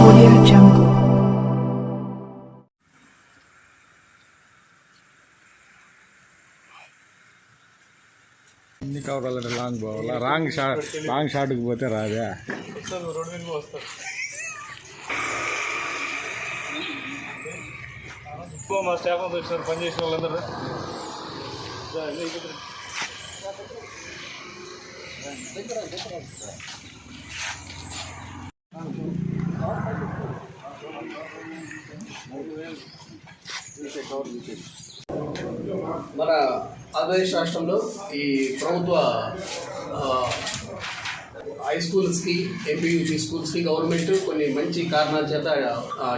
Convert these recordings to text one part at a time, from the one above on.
Audio Jungle. ఎన్ని కావాలంటే long పోవాలా రాంగ్ షాట్ లాంగ్ షాట్కి పోతే రాదే మా స్టాఫ్ అంతా వచ్చారు పనిచేసిన వాళ్ళందరూ మన ఆంధ్రప్రదేశ్ రాష్ట్రంలో ఈ ప్రభుత్వ హై స్కూల్స్కి ఎంపీయూసీ స్కూల్స్కి గవర్నమెంట్ కొన్ని మంచి కారణాల చేత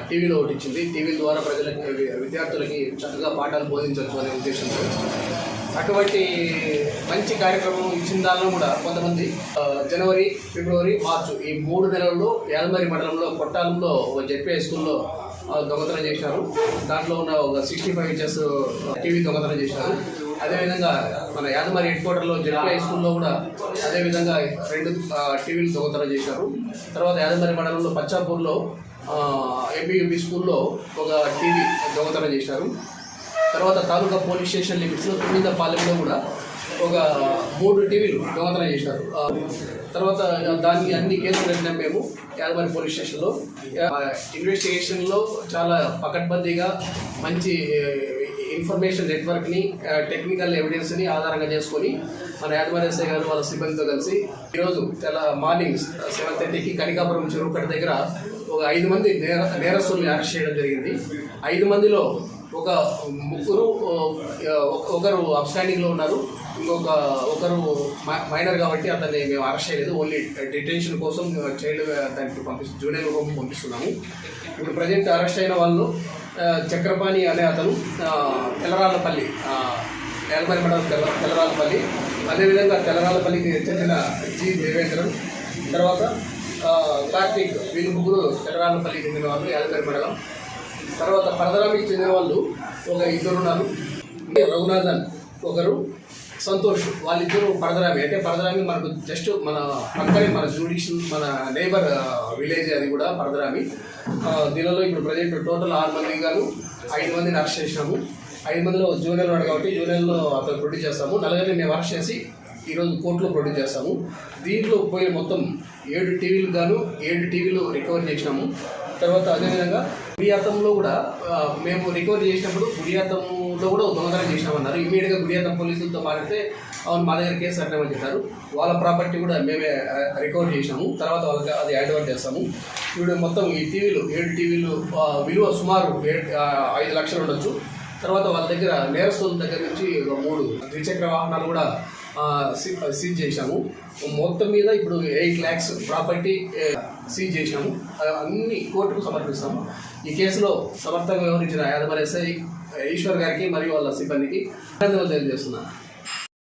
టీవీలో ఒకటి ఇచ్చింది. టీవీ ద్వారా ప్రజలకి విద్యార్థులకి చక్కగా పాఠాలు బోధించవచ్చు అనే ఉద్దేశంతో. అటువంటి మంచి కార్యక్రమం ఇచ్చిన దానిలో కూడా కొంతమంది జనవరి ఫిబ్రవరి మార్చు ఈ మూడు నెలల్లో యాదమరి మండలంలో కొట్టాలంలో ఒక జెడ్పీ స్కూల్లో దొంగతనం చేశారు. దాంట్లో ఉన్న ఒక సిక్స్టీ ఫైవ్ ఇంచెస్ టీవీ దొంగతనం చేశారు. అదేవిధంగా మన యాదమరి హెడ్ క్వార్టర్లో జిల్లా హై స్కూల్లో కూడా అదేవిధంగా రెండు టీవీలు దొంగతనం చేశారు. తర్వాత యాదమరి మండలంలో పచ్చాపూర్లో ఎంపీయూపీ స్కూల్లో ఒక టీవీ దొంగతనం చేశారు. తర్వాత తాలూకా పోలీస్ స్టేషన్ లిమిట్స్లో తొమ్మిదో పాలెంలో కూడా ఒక మూడు టీవీలు దొంగతనం చేశారు. తర్వాత దాన్ని అన్ని కేసులు పెట్టినాం మేము యాదమరి పోలీస్ స్టేషన్లో. ఇన్వెస్టిగేషన్లో చాలా పకడ్బందీగా మంచి ఇన్ఫర్మేషన్ నెట్వర్క్ని టెక్నికల్ ఎవిడెన్స్ని ఆధారంగా చేసుకొని మన యాదమరి గారు వాళ్ళ సిబ్బందితో కలిసి ఈరోజు తెల్ల మార్నింగ్ సెవెన్ థర్టీకి కనికాపురం చెరువుకట్ట దగ్గర ఒక ఐదు మంది నేర నేరస్తుల్ని అరెస్ట్ చేయడం జరిగింది. ఐదు మందిలో ఒక ముగ్గురు ఒకరు అప్స్టాండింగ్లో ఉన్నారు. ఇంకొక ఒకరు మైనర్ కాబట్టి అతన్ని మేము అరెస్ట్ చేయలేదు. ఓన్లీ డిటెన్షన్ కోసం చైల్డ్ దానికి పంపిస్తు జూనియర్ హోమ్ పంపిస్తున్నాము. ఇప్పుడు ప్రజెంట్ అరెస్ట్ అయిన వాళ్ళు చక్రపాణి అనే అతను తెల్లరాళ్ళపల్లి ఆ, మండలం తెల్ల తెల్లరాళ్ళపల్లి. అదేవిధంగా తెల్లరాళ్ళపల్లికి చెందిన జి. దేవేంద్రన్. తర్వాత కార్తీక్ వీళ్ళు ముగ్గురు తెల్లరాళ్ళపల్లికి చెందిన వాళ్ళు యాదగిరి మండలం తర్వాత పరదరామికి చెందిన వాళ్ళు ఒక ఇద్దరు ఉన్నారు. రఘునాథన్ ఒకరు సంతోష్ వాళ్ళిద్దరు పరదరామి. అంటే పరదరామి మనకు జస్ట్ మన పక్కనే మన జూడిషియల్ మన నేబర్ విలేజ్ అది కూడా పరదరామి. దీనిలో ఇప్పుడు ప్రజెంట్ టోటల్ ఆరు మంది గాను ఐదు మందిని అరెస్ట్ చేసినాము. ఐదు మందిలో జూనియర్ వాడు కాబట్టి జూనియర్లో అతను ప్రొడ్యూస్ చేస్తాము. నలుగురిని మేము అరెస్ట్ చేసి ఈరోజు కోర్టులో ప్రొడ్యూస్ చేస్తాము. దీంట్లో పోయే మొత్తం ఏడు టీవీలు గాను ఏడు టీవీలు రికవర్ చేసినాము. తర్వాత అదేవిధంగా గుడియాతంలో కూడా మేము రికవరీ చేసినప్పుడు గుడియాతంలో కూడా దొంగతనం చేసినామన్నారు. ఇమీడియట్గా గుడియాతం పోలీసులతో మాట్లాడితే అవును మా దగ్గర కేసు కట్టమని చెప్పారు. వాళ్ళ ప్రాపర్టీ కూడా మేమే రికవర్ చేసినాము. తర్వాత వాళ్ళకి అది హ్యాండ్ ఓవర్ చేస్తాము ఇప్పుడు మొత్తం ఈ టీవీలు ఏడు టీవీలు విలువ సుమారు ఏడు ఐదు లక్షలు ఉండొచ్చు. తర్వాత వాళ్ళ దగ్గర నేరస్తుల దగ్గర నుంచి ఒక మూడు ద్విచక్ర వాహనాలు కూడా సీజ్ చేశాము మొత్తం మీద ఇప్పుడు ఎయిట్ ల్యాక్స్ ప్రాపర్టీ సీజ్ చేశాము అన్ని కోర్టుకు సమర్పిస్తాము. ఈ కేసులో సమర్థంగా వివరించిన యాదమర్ ఎస్ఐ ఈశ్వర్ గారికి మరియు వాళ్ళ సిబ్బందికి అభినందనలు తెలియజేస్తున్నాను